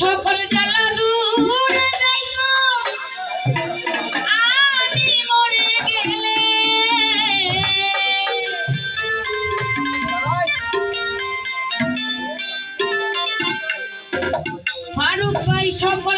সকল জ্বালা দূরে যাইতো আমি মরে গেলে। ফারুক ভাই সকল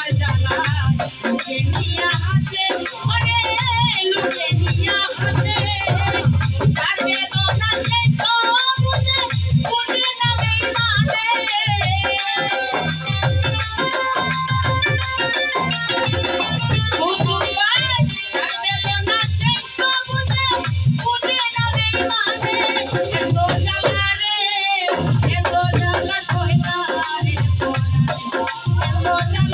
লুটে নিয়ে আসে ওরে লুটে নিয়ে Thank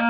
you.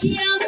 需。